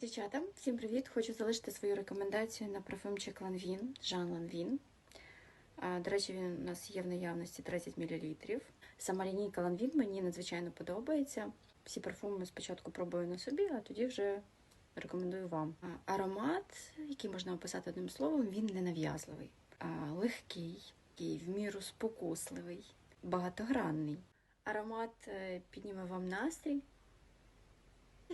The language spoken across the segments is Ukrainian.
Дівчата, всім привіт! Хочу залишити свою рекомендацію на парфюмчик Ланвін, Жан Ланвін. До речі, він у нас є в наявності 30 мл. Сама лінійка Ланвін мені надзвичайно подобається. Всі парфуми спочатку пробую на собі, а тоді вже рекомендую вам. Аромат, який можна описати одним словом, він ненав'язливий, легкий, такий в міру спокусливий, багатогранний. Аромат е, підніме вам настрій,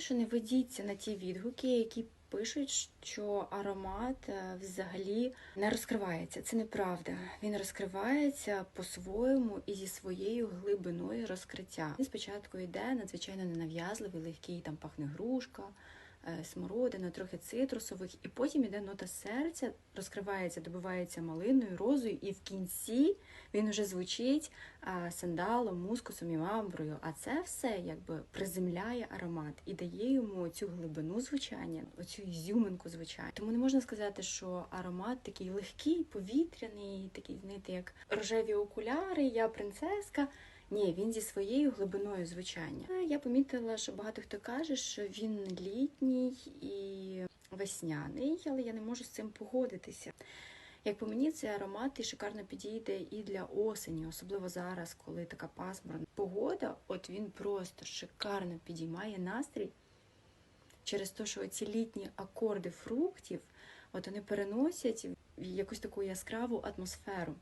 що не ведіться на ті відгуки, які пишуть, що аромат е, взагалі не розкривається. Це неправда. Він розкривається по-своєму і зі своєю глибиною розкриття. Він спочатку йде надзвичайно ненав'язливий, легкий, там пахне грушка. Е, Смородина, трохи цитрусових, і потім іде нота серця, розкривається, добивається малиною, розою, і в кінці він уже звучить сандалом, мускусом і амброю. А це все якби приземляє аромат і дає йому цю глибину звучання, оцю ізюминку звучання. Тому не можна сказати, що аромат такий легкий, повітряний, такий, знаєте, як рожеві окуляри, я принцеска. Ні, він зі своєю глибиною звучання. Я помітила, що багато хто каже, що він літній і весняний, але я не можу з цим погодитися. Як по мені, цей аромат і шикарно підійде і для осені, особливо зараз, коли така пасмурна погода. От він просто шикарно підіймає настрій через те, що ці літні акорди фруктів, от вони переносять в якусь таку яскраву атмосферу.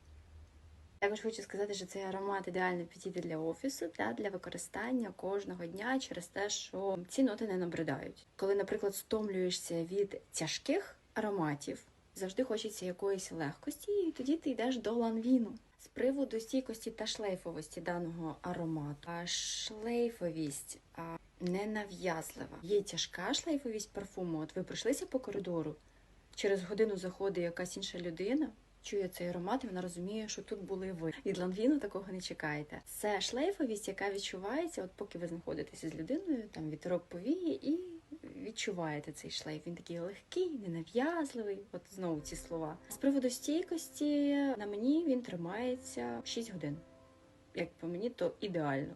Також хочу сказати, що цей аромат ідеально підійде для офісу та для використання кожного дня через те, що ці ноти не набридають. Коли, наприклад, стомлюєшся від тяжких ароматів, завжди хочеться якоїсь легкості, і тоді ти йдеш до ланвіну. З приводу стійкості та шлейфовості даного аромату, шлейфовість а, ненав'язлива. Є тяжка шлейфовість парфуму. От ви пройшлися по коридору, через годину заходить якась інша людина. Чує цей аромат, і вона розуміє, що тут були ви. Від ланвіну такого не чекайте. Це шлейфовість, яка відчувається, от поки ви знаходитеся з людиною, там вітерок повіє, і відчуваєте цей шлейф. Він такий легкий, ненав'язливий. От знову ці слова. З приводу стійкості на мені він тримається 6 годин. Як по мені, то ідеально.